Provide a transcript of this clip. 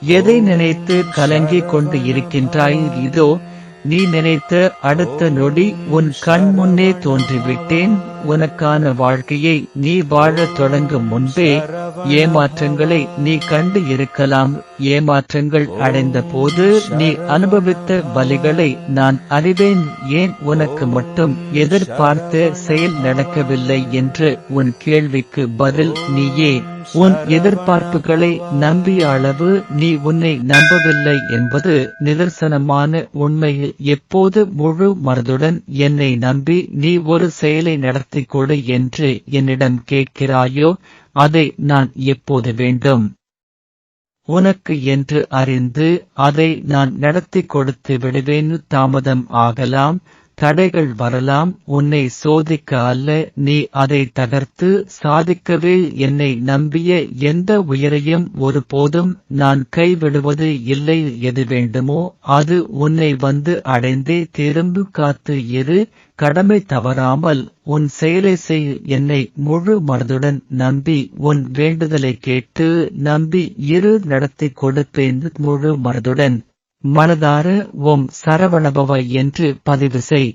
எதை நினைத்து கலங்கிக் கொண்டு இருக்கின்றாய்? இதோ நீ நினைத்த அடுத்த நொடி உன் கண் முன்னே தோன்றிவிட்டேன். உனக்கான வாழ்க்கையை நீ வாழத் தொடங்கும் முன்பே ஏமாற்றங்களை நீ கண்டு இருக்கலாம். ஏமாற்றங்கள் அடைந்த போது நீ அனுபவித்த வலிகளை நான் அறிவேன். ஏன் உனக்கு மட்டும் எதிர்பார்த்த செயல் நடக்கவில்லை என்று உன் கேள்விக்கு பதில் நீயே. உன் எதிர்பார்ப்புகளை நம்பிய அளவு நீ உன்னை நம்பவில்லை என்பது நிதர்சனமான உண்மையில் எப்போது முழு மனதுடன் என்னை நம்பி நீ ஒரு செயலை நடத்த நடத்திக் கொடு என்று என்னிடம் கேட்கிறாயோ அதை நான் எப்போது வேண்டும்? உனக்கு என்று அறிந்து அதை நான் நடத்தி கொடுத்து விடுவேன் தாமதம் ஆகலாம். தடைகள் வரலாம் உன்னை சோதிக்க அல்ல நீ அதை தகர்த்து சாதிக்கவே என்னை நம்பிய எந்த உயிரையும் ஒருபோதும் நான் கைவிடுவது இல்லை எது வேண்டுமோ அது உன்னை வந்து அடைந்தே திரும்பு காத்து இரு கடமை தவறாமல் உன் செயலை செய் என்னை முழு மனதுடன் நம்பி உன் வேண்டுதலை கேட்டு நம்பி இரு நடத்தி கொடுப்பேன் முழு மனதுடன் மனதார ஓம் சரவணபவ என்று பதிவு செய்.